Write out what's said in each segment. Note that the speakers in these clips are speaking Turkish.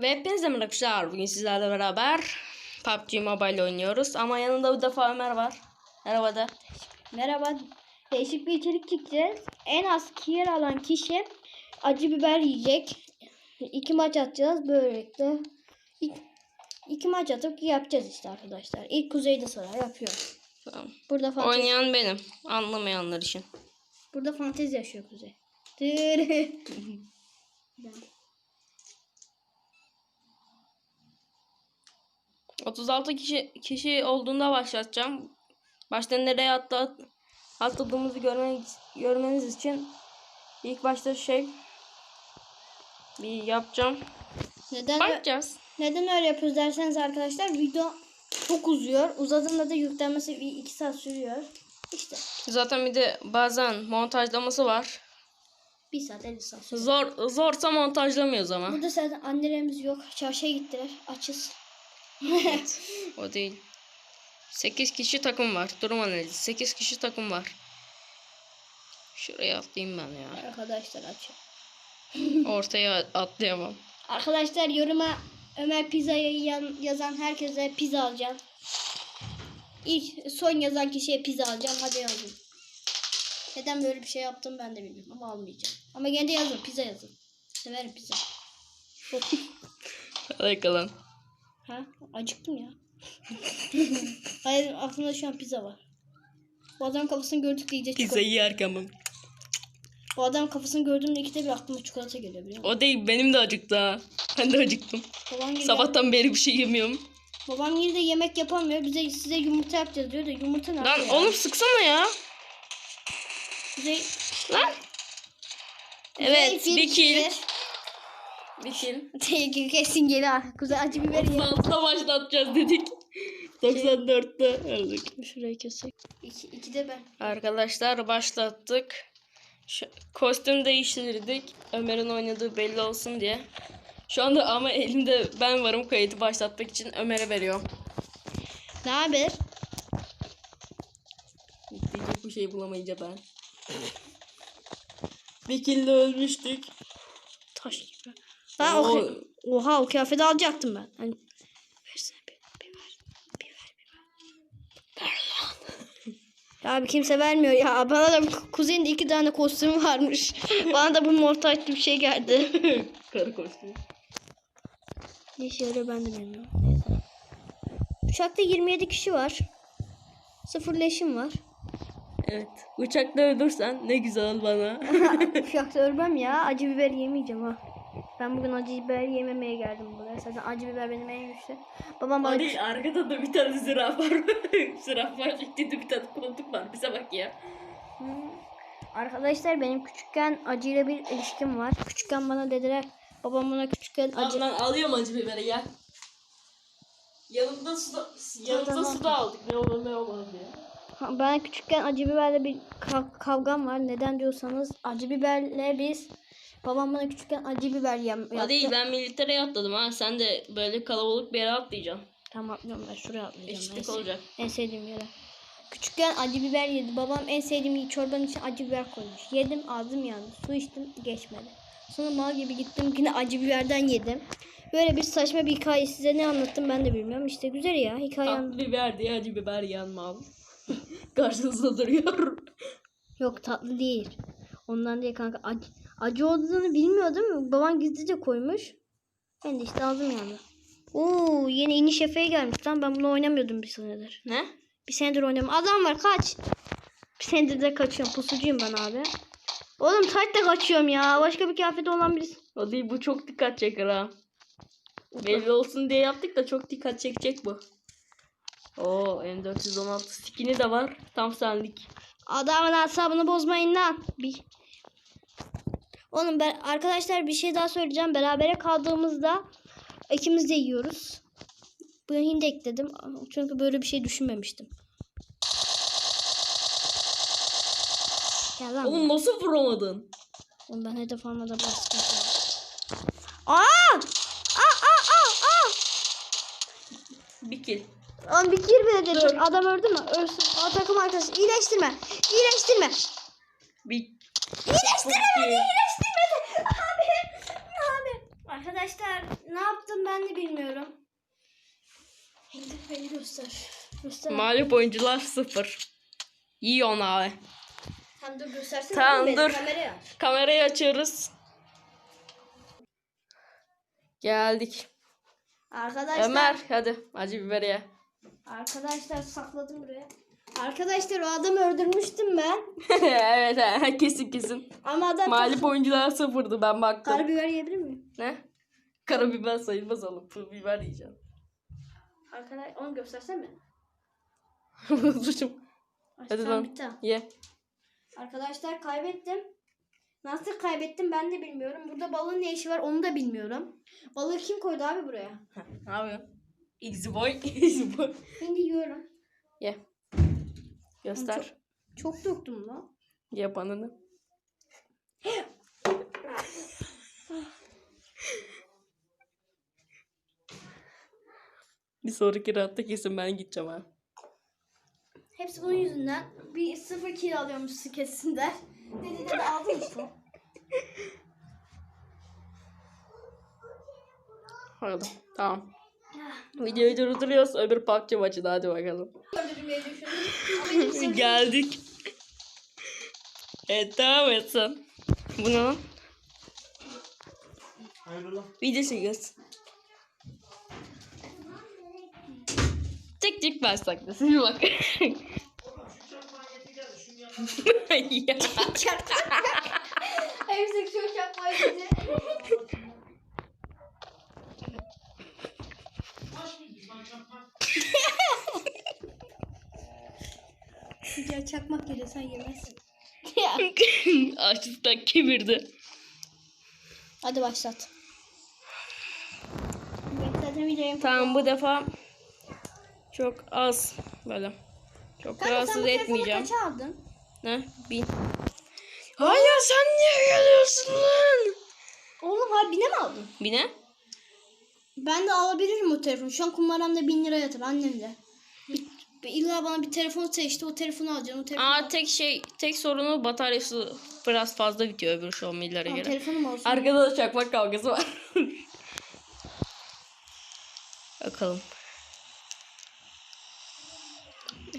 Ve hepinize merhaba arkadaşlar. Bugün sizlerle beraber PUBG Mobile oynuyoruz. Ama yanında bu defa Ömer var. Merhaba de. Merhaba. Değişik bir içerik çekeceğiz. En az kiyer alan kişi acı biber yiyecek. İki maç atacağız böylelikle. İki, iki maç atıp yapacağız işte arkadaşlar. İlk kuzeyde sıra yapıyor. Tamam. Burada fantezi, Oynayan benim. Anlamayanlar için. burada fantezi yaşıyor kuzey. 36 kişi kişi olduğunda başlatacağım. Başta nereye atla, atladığımızı görmeniz, görmeniz için ilk başta şey bir yapacağım. neden Bakacağız. neden öyle yapıyoruz derseniz arkadaşlar video çok uzuyor. Uzadığında da yüklenmesi bir iki saat sürüyor. İşte Zaten bir de bazen montajlaması var. bir saat 50 saat sürüyor. Zor zorsa montajlamıyoruz ama. Burada zaten annelerimiz yok. Çarşıya gittiler. Açız. O değil. 8 kişi takım var. Durum analizi. 8 kişi takım var. Şuraya atlayayım ben ya. Arkadaşlar aç. Ortaya atlayamam. Arkadaşlar yoruma Ömer pizzayı yan- yazan herkese pizza alacağım. İlk son yazan kişiye pizza alacağım. Hadi yazın. Neden böyle bir şey yaptım ben de bilmiyorum ama almayacağım. Ama gene de yazın pizza yazın. Severim pizza. Hadi kalan. Ha? Acıktım ya. Hayır aklımda şu an pizza var. Bu adam kafasını gördükçe iyice çikolata. Pizzayı yerken ben. Bu adam kafasını gördüğümde ikide bir aklıma çikolata geliyor biliyor musun? O değil benim de acıktı ha. Ben de acıktım. Babam gibi Sabahtan beri bir şey yemiyorum. Babam yine de yemek yapamıyor. Bize size yumurta yapacağız diyor da yumurta ne Lan ya? oğlum sıksana ya. Bize Lan. Evet Kuzey bir kill. Kill. Teşekkür kesin geri. Kuzey acı biber ye. 96'da başlatacağız dedik. 94'te öldük. Şurayı kesek. İki, iki de ben. Arkadaşlar başlattık. Şu, kostüm değiştirdik. Ömer'in oynadığı belli olsun diye. Şu anda ama elimde ben varım kayıtı başlatmak için Ömer'e veriyorum. Ne haber? Diyecek bir şey bulamayınca ben. bir kille ölmüştük. Ha, o, Oo. oha o kıyafeti alacaktım ben. Hani, versene bir, bir ver. Bir ver bir ver. Ver lan. Ya abi kimse vermiyor ya. Bana da ku- kuzenin iki tane kostümü varmış. Bana da bu montajlı bir şey geldi. Karı kostümü. Ne işe yarıyor ben de bilmiyorum. Neyse. Uçakta 27 kişi var. Sıfır leşim var. Evet. Uçakta ölürsen ne güzel bana. Uçakta ölmem ya. Acı biber yemeyeceğim ha. Ben bugün acı biber yememeye geldim buraya. Zaten acı biber benim en güçlü. Babam bana Hadi arkada da bir tane zürafa var. zürafa. Şeklinde bir tane koltuk var. Bize bak ya. Hmm. Arkadaşlar benim küçükken acıyla bir ilişkim var. Küçükken bana dediler. Babam bana küçükken acı... Abi ben alıyorum acı biberi ya. Yanımda su da, yanımda su da aldık. Ne olur ne olmaz diye. Ben küçükken acı biberle bir kav- kavgam var. Neden diyorsanız acı biberle biz... Babam bana küçükken acı biber yem yaptı. Hadi ben militere atladım ha. Sen de böyle kalabalık bir yere atlayacaksın. Tamam atlıyorum ben şuraya atlayacağım. Eşitlik En- olacak. En sevdiğim yere. Küçükken acı biber yedi. Babam en sevdiğim çorbanın için acı biber koymuş. Yedim ağzım yandı. Su içtim geçmedi. Sonra mal gibi gittim yine acı biberden yedim. Böyle bir saçma bir hikaye size ne anlattım ben de bilmiyorum. İşte güzel ya hikaye. Tatlı biber diye acı biber yanmam. Karşınızda duruyor. Yok tatlı değil. Ondan değil kanka. Acı, acı olduğunu bilmiyordum. Babam gizlice koymuş. Ben de işte ağzım yandı. Oo yeni iniş efeği gelmiş lan. Ben bunu oynamıyordum bir senedir. Ne? Bir senedir oynamıyorum. Adam var kaç. Bir senedir de kaçıyorum. Pusucuyum ben abi. Oğlum saç da kaçıyorum ya. Başka bir kıyafeti olan birisi. O değil bu çok dikkat çeker ha. Belli olsun diye yaptık da çok dikkat çekecek bu. Oo M416 skin'i de var. Tam senlik. Adamın asabını bozmayın lan. Bir. Oğlum ben arkadaşlar bir şey daha söyleyeceğim. Berabere kaldığımızda ikimiz de yiyoruz. Bu hindi ekledim. Çünkü böyle bir şey düşünmemiştim. Gel lan. Oğlum nasıl vuramadın? Oğlum ben hedef almada biraz sıkıntı var. Aa! Aa aa aa aa! Bir kill. Oğlum bir gir bile dedim. Adam öldü mü? Ölsün. O takım arkadaşı. İyileştirme. İyileştirme. Bir İyileştirme beni. İyileştirme. Arkadaşlar ne yaptım ben de bilmiyorum. Göster. Göster. Mağlup oyuncular sıfır. İyi on abi. Hem dur göstersene. Tamam, dur. Kamerayı aç. Kamerayı açıyoruz. Geldik. Arkadaşlar. Ömer hadi acı biberi ye. Arkadaşlar sakladım buraya. Arkadaşlar o adamı öldürmüştüm ben. evet he, kesin kesin. Ama adam Mağlup oyuncular sıfırdı ben baktım. Karabiber yiyebilir miyim? Ne? Karabiber sayılmaz oğlum. Pul biber yiyeceğim. Arkadaş onu göstersene. Unutmuşum. Hadi Hadi lan. Bitti. Ye. Arkadaşlar kaybettim. Nasıl kaybettim ben de bilmiyorum. Burada balığın ne işi var onu da bilmiyorum. Balığı kim koydu abi buraya? ne yapıyorsun? Easy boy. Easy boy. Şimdi yiyorum. Ye. Göster. Çok döktüm lan. Ye banını. Bir sonraki rahatta kesin ben gideceğim ha. Hepsi bunun yüzünden. Bir sıfır kilo alıyormuş kesinler. Dedi de aldım işte. Hadi. Tamam. Videoyu durduruyoruz. Öbür PUBG maçına hadi bakalım. Öldürmeyi düşündüm. Geldik. Evet devam etsin. Bu ne lan? Hayrola? Video çekiyoruz. Tek başsak da siz bak. ya. Hepsi çok yapmayı. Ya çakmak geliyor sen yemezsin. ya. Açlıktan kemirdi. Hadi başlat. Ben zaten videoyu Tamam bu defa çok az böyle. Çok Kanka sen rahatsız telefonu etmeyeceğim. kaça aldın? Ne? Bin. Hayır sen niye geliyorsun lan? Oğlum harbine mi aldın? Bine? Ben de alabilirim o telefonu. Şu an kumbaramda bin lira yatır annemde. İlla bana bir telefon seçti. O telefonu alacağım. O telefonu Aa tek şey tek sorunu bataryası biraz fazla bitiyor öbür Xiaomi'lere göre. telefonum olsun. Arkada da çakmak kavgası var. Bakalım.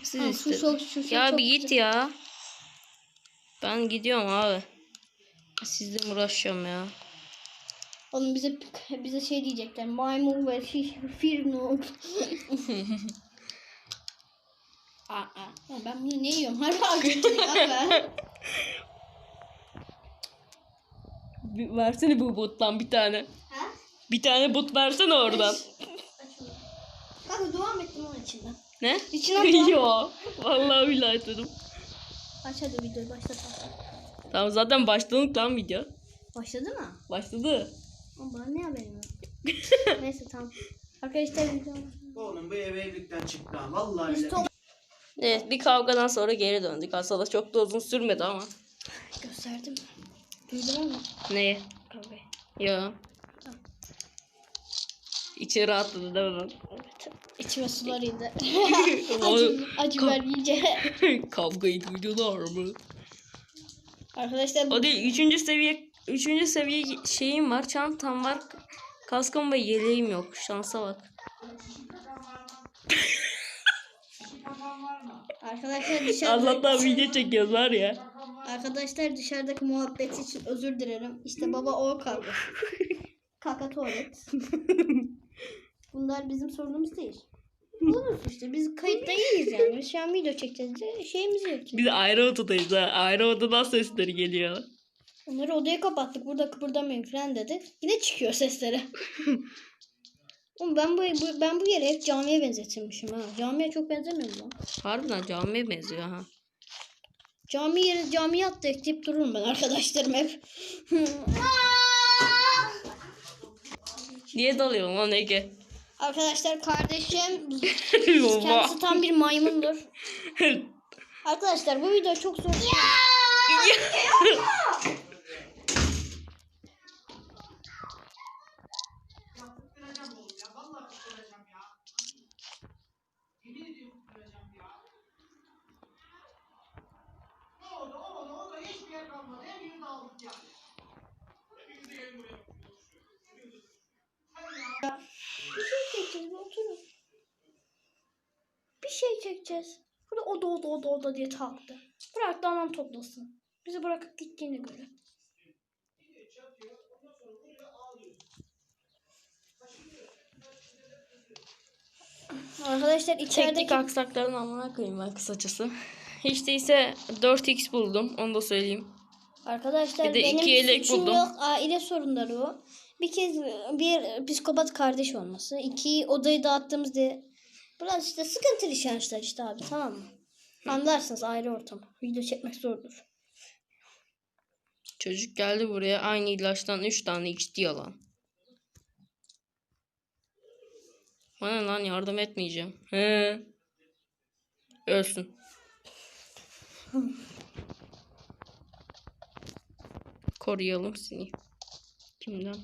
Siz Ha, şu çok- şu çok ya çok bir git ya. Ben gidiyorum abi. Sizle uğraşacağım ya. Oğlum bize bize şey diyecekler. Maymun ve fi- fir noob. Aa, ben bunu ne yiyorum? Harbi acıktım ya ben. Bir- versene bu bottan bir tane. Ha? Bir tane bot versene oradan. Kanka dua mı ettim onun içinden? Ne? İçine at. Yo. Vallahi billahi etmedim. Aç hadi videoyu başlat. Tamam zaten başladık lan video. Başladı mı? Başladı. Ama bana ne haberim yok. Neyse tamam. Arkadaşlar video. Oğlum bu ev evlilikten çıktı ha. Vallahi Biz top Evet bir kavgadan sonra geri döndük. Aslında çok da uzun sürmedi ama. gösterdim. Duydun mu? Neye? Kavgayı. Yo. İçi rahatladı değil mi? Evet. İçime sular indi. Acı, acı ver iyice. Kavgayı duydular mı? Arkadaşlar bu O değil. Üçüncü seviye üçüncü seviye şeyim var. Çantam var. Kaskım ve yeleğim yok. Şansa bak. arkadaşlar dışarıda Allah'tan video çekiyoruz var ya. arkadaşlar dışarıdaki muhabbet için özür dilerim. İşte baba o kavga. Kaka tuvalet. Bunlar bizim sorunumuz değil. Buluruz işte. Biz kayıtta iyiyiz yani. Şu an video çekeceğiz de şeyimiz yok. Biz ayrı odadayız ha. Ayrı odadan sesleri geliyor. Onları odaya kapattık. Burada kıpırdamayın falan dedik. Yine çıkıyor sesleri. Oğlum ben bu, bu- ben bu yere hep camiye benzetilmişim ha. Camiye çok benzemiyor mu? Harbiden camiye benziyor ha. Cami yeri camiye attık deyip dururum ben arkadaşlarım hep. Niye dalıyorsun lan Ege? Arkadaşlar kardeşim kendisi tam bir maymundur. Arkadaşlar bu video çok zor. Orada orada şöyle oturun. Bir şey çekeceğiz. Bu da oda oda oda oda diye taktı. Bırak da anam toplasın. Bizi bırakıp gittiğine göre. Arkadaşlar içerideki... Teknik aksakların amına koyayım ben kısacası. Hiç değilse 4x buldum. Onu da söyleyeyim. Arkadaşlar Bir de benim iki yelek buldum. yok. Aile sorunları o. Bir kez bir psikopat kardeş olması. İki odayı dağıttığımız diye. Biraz işte sıkıntılı şanslar işte abi tamam mı? Anlarsınız aile ortamı. Video çekmek zordur. Çocuk geldi buraya aynı ilaçtan 3 tane içti yalan. Bana lan yardım etmeyeceğim. He. Ölsün. Koruyalım seni. Kimden?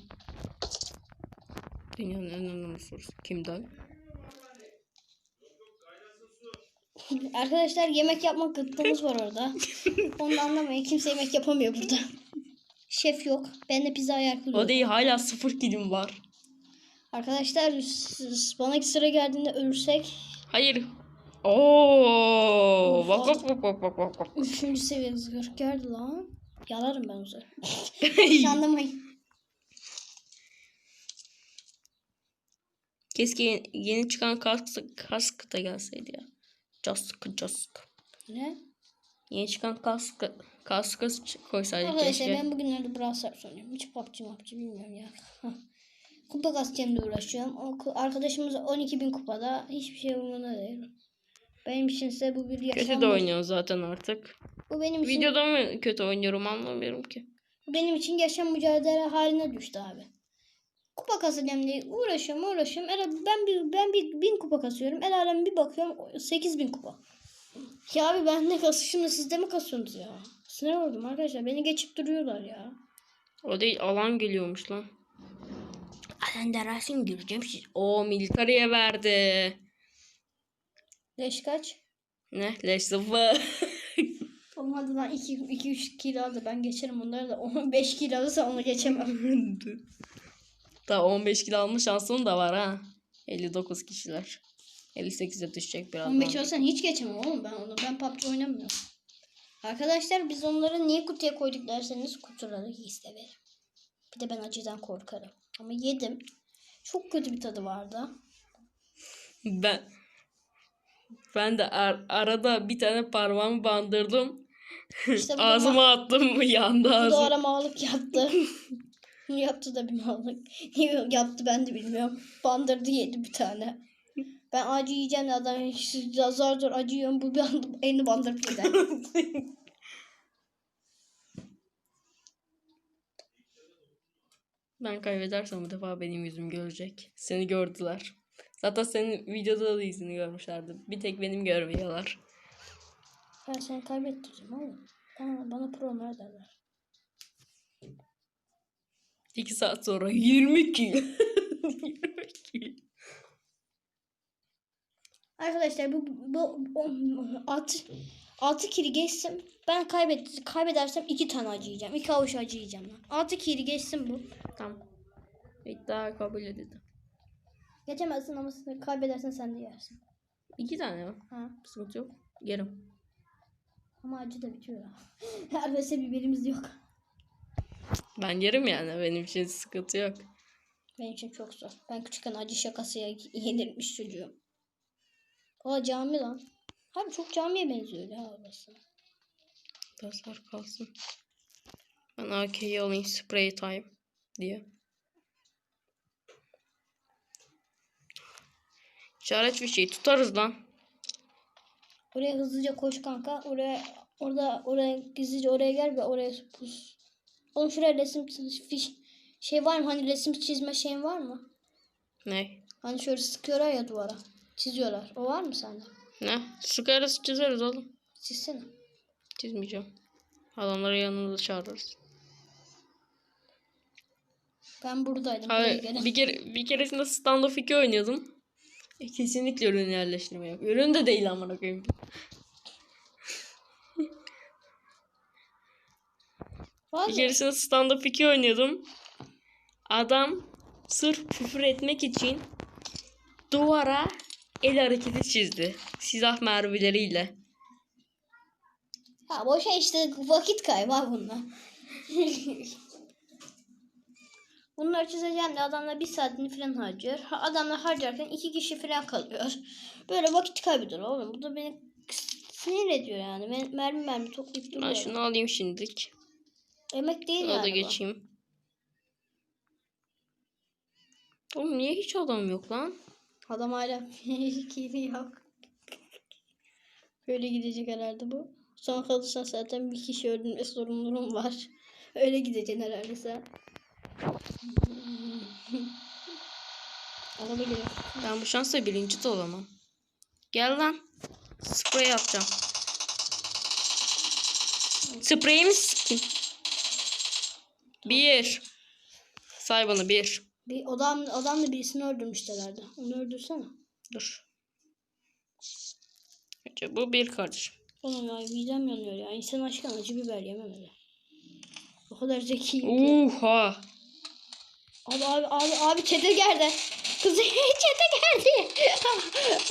Dünyanın en önemli sorusu. Kimden? Arkadaşlar yemek yapmak gıttığımız var orada. Onu da anlamayın. Kimse yemek yapamıyor burada. Şef yok. Ben de pizza ayar O kuruyorum. değil hala sıfır kilim var. Arkadaşlar bana sıra geldiğinde ölürsek Hayır. Oo, bak bak bak bak bak bak. Üçüncü seviye zırh geldi lan. Yalarım ben o zaman. Anlamayın. Keşke yeni, yeni çıkan kask, kask da gelseydi ya. Cask cask. Ne? Yeni çıkan kask kaskı ç- koysaydı Arkadaşlar keşke. ben bugünlerde Brawl Stars oynuyorum. Hiç PUBG mapçı bilmiyorum ya. Kupa kasacağımla uğraşıyorum. O arkadaşımız 12.000 kupada. Hiçbir şey umurunda değil. Benim için ise bu bir yaşam. Kötü de oynuyor zaten artık. Bu benim için, Videoda mı kötü oynuyorum anlamıyorum ki. bu benim için yaşam mücadele haline düştü abi. Kupa kasacağım diye uğraşıyorum uğraşıyorum. El, ben bir ben bir bin kupa kasıyorum. El alem bir bakıyorum 8000 kupa. Ya abi ben ne kasışım da siz de mi kasıyorsunuz ya? Sinir oldum arkadaşlar. Beni geçip duruyorlar ya. O değil alan geliyormuş lan. Alan dersin gireceğim. siz- O militariye verdi. Leş kaç? Ne? Leş sıfır. Olmadı lan 2-3 kilo aldı. Ben geçerim onları da. 5 kilo alırsa onu geçemem. Daha 15 kilo alma şansım da var ha. 59 kişiler. 58'e düşecek birazdan. 15 olsan hiç geçemem oğlum ben onu. Ben PUBG oynamıyorum. Arkadaşlar biz onları niye kutuya koyduk derseniz kutuları iyi severim. Bir de ben acıdan korkarım. Ama yedim. Çok kötü bir tadı vardı. Ben ben de ar- arada bir tane parmağımı bandırdım. İşte Ağzıma attım yandı ağzım. ara mallık yaptı. da bir mallık. Niye yaptı ben de bilmiyorum. Bandırdı yedi bir tane. Ben acı yiyeceğim de adam zar zor acı yiyorum. Bu bir anda elini bandırıp yedi. Ben kaybedersem bu defa benim yüzüm görecek. Seni gördüler. Zaten senin videoda da yüzünü görmüşlerdi. Bir tek benim görmüyorlar. Ben seni kaybettireceğim oğlum. Bana pro ver derler. 2 saat sonra 20 kilo. 20 kilo. Arkadaşlar bu bu, bu 6 6 kili geçsin. Ben kaybet kaybedersem 2 tane acı yiyeceğim. 2 avuç acı yiyeceğim lan. 6 kili geçsin bu. Tamam. İddia kabul edildi. Geçemezsin ama sen kaybedersen sen de yersin. İki tane mi? Ha. Sıkıntı yok. Yerim. Ama acı da bitiyor. Arkadaşlar biberimiz yok. Ben yerim yani. Benim için sıkıntı yok. Benim için çok zor. Ben küçükken acı şakası ye- yenilmiş çocuğum. O cami lan. Abi çok camiye benziyor ya orası. Pazar kalsın. Ben AK'yi alayım. Spray time diye. İşaret fişeği tutarız lan. Oraya hızlıca koş kanka. Oraya orada oraya gizlice oraya gel ve oraya pus. Oğlum şuraya resim fiş şey var mı? Hani resim çizme şeyin var mı? Ne? Hani şöyle sıkıyorlar ya duvara. Çiziyorlar. O var mı sende? Ne? Sıkarız çizeriz oğlum. Çizsene. Çizmeyeceğim. Adamları yanımıza çağırırız. Ben buradaydım. Buraya gelin. bir kere bir keresinde standoff 2 oynuyordum. E, kesinlikle ürün yerleştirme yok. Ürün de değil amına koyayım. Var Bir keresinde stand-up 2 oynuyordum. Adam sırf küfür etmek için duvara el hareketi çizdi. Silah mermileriyle. Ha boşa işte vakit kaybı ha bunlar. Bunları çizeceğim de adamlar bir saatini falan harcıyor. Ha, Adamlar harcarken iki kişi falan kalıyor. Böyle vakit kaybediyor oğlum. Bu da beni sinir ediyor yani. Ben mermi mermi toplayıp Ben duruyorum. şunu alayım şimdilik. Emek değil Ona yani da bu. geçeyim. Oğlum niye hiç adam yok lan? Adam hala keyfi yok. Böyle gidecek herhalde bu. Son kalırsan zaten bir kişi öldürme sorumluluğum var. Öyle gideceksin herhalde sen. Geliyor. Ben bu şansla birinci de olamam. Gel lan. Sprey atacağım. Spreyimi sikin. Bir. Say bana bir. Bir adam adam da birisini öldürmüşlerdi. Onu öldürsene. Dur. Önce bu bir kardeşim. Oğlum ya midem yanıyor ya. İnsan aşkına acı biber yememeli. O kadar zekiyim ki. Oha. Abi abi abi abi çete geldi. Kızı çete geldi.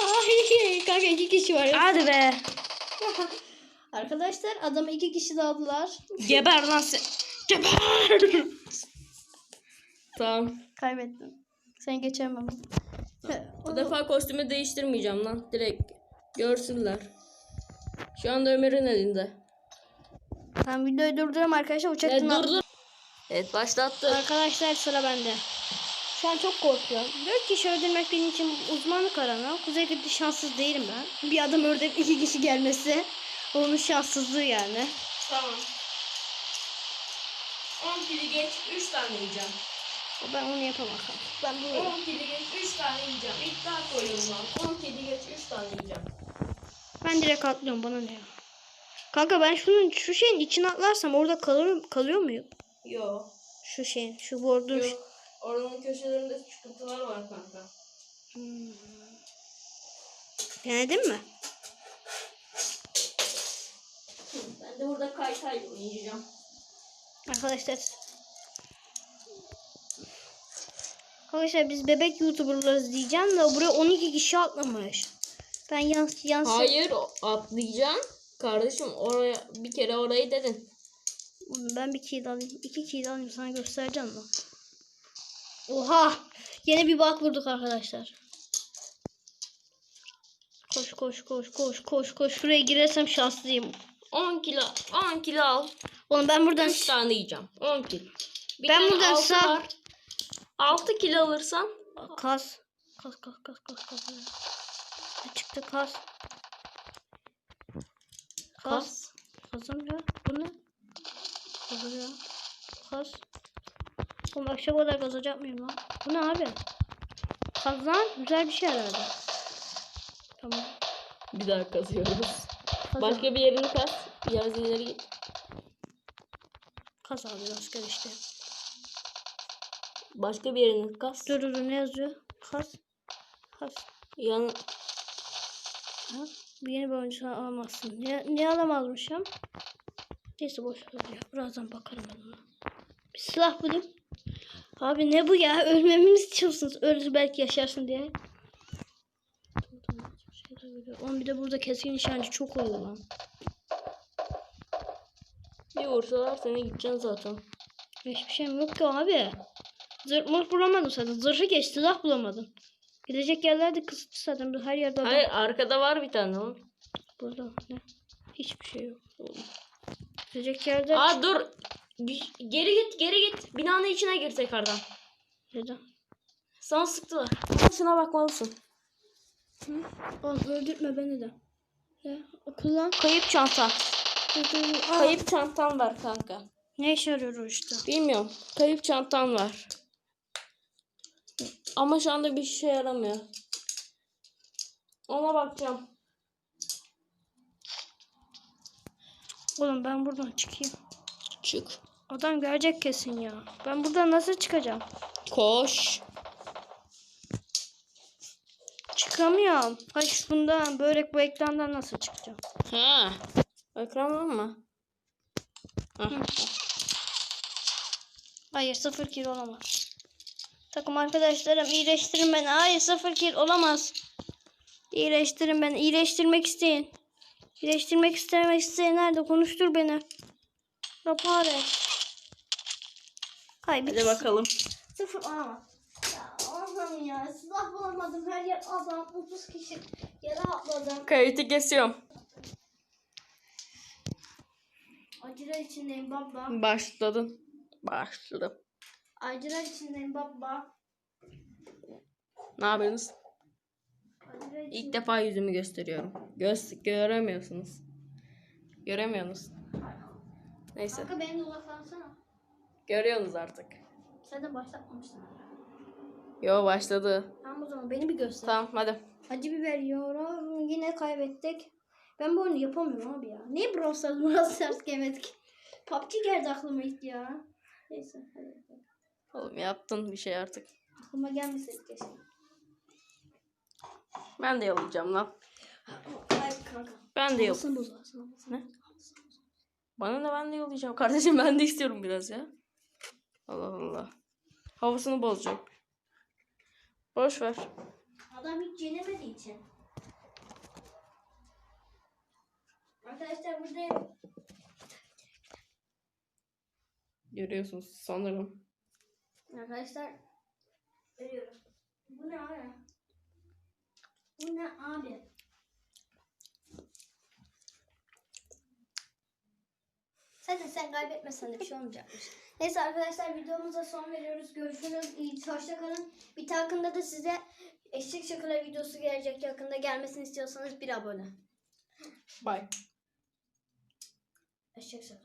Ay kanka iki kişi var. Hadi be. Arkadaşlar adamı iki kişi de aldılar. Geber lan sen. Geber. tamam. Kaybettim. Sen geçemem. Bu defa kostümü değiştirmeyeceğim lan. Direkt görsünler. Şu anda Ömer'in elinde. Tamam videoyu durduruyorum arkadaşlar. Evet, Uçaktan dur dur. Evet başlattı. Arkadaşlar sıra bende. Şu an çok korkuyorum. Dört kişi öldürmek benim için uzmanlık alanı. Kuzey Kutlu şanssız değilim ben. Bir adam öldürüp iki kişi gelmesi onun şanssızlığı yani. Tamam. 10 kili geç 3 tane yiyeceğim. Ben onu yapamam. Ben bunu 10 kili geç 3 tane yiyeceğim. İddia koyuyorum lan. 10 kili geç 3 tane yiyeceğim. ben direkt atlıyorum bana ne ya. Kanka ben şunun şu şeyin içine atlarsam orada kalır kalıyor muyum? Yo. Şu şeyin şu board'un Yo. Oranın köşelerinde çıkıntılar var kanka. denedin mi? Ben de burada kay kay oynayacağım. Arkadaşlar Arkadaşlar biz bebek youtuberlarız diyeceğim de buraya 12 kişi atlamış. Ben yans yans Hayır atlayacaksın. Kardeşim oraya bir kere orayı dedin. ben bir kill alayım. iki kill alayım sana göstereceğim mi? Oha! Yine bir bak vurduk arkadaşlar. Koş koş koş koş koş koş. Şuraya girersem şanslıyım. 10 kilo 10 kilo al. Oğlum ben buradan 3 tane yiyeceğim. 10 kilo. Bir Ben buradan sağ- var. 6 kilo alırsan Kas. Kas kas kas kas kas. Ne çıktı kas? Kas. Kazım ya. Bu ne? Kazım ya. Kas. Oğlum akşam kadar kazacak mıyım lan? Bu ne abi? Kazan güzel bir şey herhalde. Tamam. Bir daha kazıyoruz. Kazan. Başka bir yerini kas. Biraz ileri git. Kaz abi rastgele işte. Başka bir yerini kas. Dur dur ne yazıyor? Kas. Kas. Yan Ha? Bir yeni bir oyuncu alamazsın. Ne, ne alamazmışım? Neyse boş ver ya. Birazdan bakarım ben ona. Bir silah bulayım. Abi ne bu ya? Ölmemi mi istiyorsunuz? Öl belki yaşarsın diye. Oğlum bir de burada keskin nişancı çok oluyor lan. Bir vursalar seni gideceksin zaten. Hiçbir şeyim yok ki abi. Zırh bulamadım zaten. Zırhı geç silah bulamadım. Gidecek yerlerde kısıtlı zaten. Her yerde adam. Hayır arkada var bir tane o. Burada ne? Hiçbir şey yok. Gidecek yerde. Aa dur. Bir- geri git geri git. Binanın içine gir tekrardan. Neden? Sana sıktılar. Şuna bakmalısın. Oğlum öldürtme beni de. Ne? Kullan. Kayıp çanta. Kayıp çantam var kanka. Ne işe yarıyor o işte? Bilmiyorum. Kayıp çantam var. Ama şu anda bir işe yaramıyor. Ona bakacağım. Oğlum ben buradan çıkayım. Çık. Adam görecek kesin ya. Ben buradan nasıl çıkacağım? Koş. Çıkamıyorum. Hayır bundan börek bu ekrandan nasıl çıkacağım? Ha. Ekran mı? Hah. Hayır sıfır kill olamaz. Takım arkadaşlarım iyileştirin beni. Hayır sıfır kill olamaz. İyileştirin beni. İyileştirmek isteyin. İyileştirmek istemek isteyenler de konuştur beni. Rapor et. Hay bir Hadi bakalım. Sıfır alamam. Ya Allah'ım ya silah bulamadım. Her yer adam. 30 kişi yere atladım. Kayıtı kesiyorum. Acılar içindeyim baba. Başladın. Başladım. Acılar içindeyim baba. Ne yapıyorsunuz? Acılar İlk defa yüzümü gösteriyorum. Göz göremiyorsunuz. Göremiyorsunuz. Neyse. Kanka beni de uzaklansana. Görüyorsunuz artık. Sen de başlatmamışsın. Yo başladı. Tamam o zaman beni bir göster. Tamam hadi. Acı biber yiyorum. Yine kaybettik. Ben bu oyunu yapamıyorum abi ya. Niye Brawl Stars, Brawl Stars yemedik? PUBG geldi aklıma ilk ya. Neyse hadi. Oğlum yaptın bir şey artık. Aklıma gelmeseydi keşke. Ben de yollayacağım lan. Hayır kanka. Ben de bozu alsın. Ne? Bana ne ben de yollayacağım. Kardeşim ben de istiyorum biraz ya. Allah Allah. Havasını bozacak. Boş ver. Adam hiç yenemediği için. Arkadaşlar burada Görüyorsunuz sanırım. Arkadaşlar veriyorum. Bu ne abi? Bu ne abi? Zaten sen kaybetmesen de bir şey olmayacakmış. Neyse arkadaşlar videomuza son veriyoruz. Görüşürüz. İyi hoşça kalın. Bir takımda da size eşek şakaları videosu gelecek. Yakında gelmesini istiyorsanız bir abone. Bye. Eşek şakası.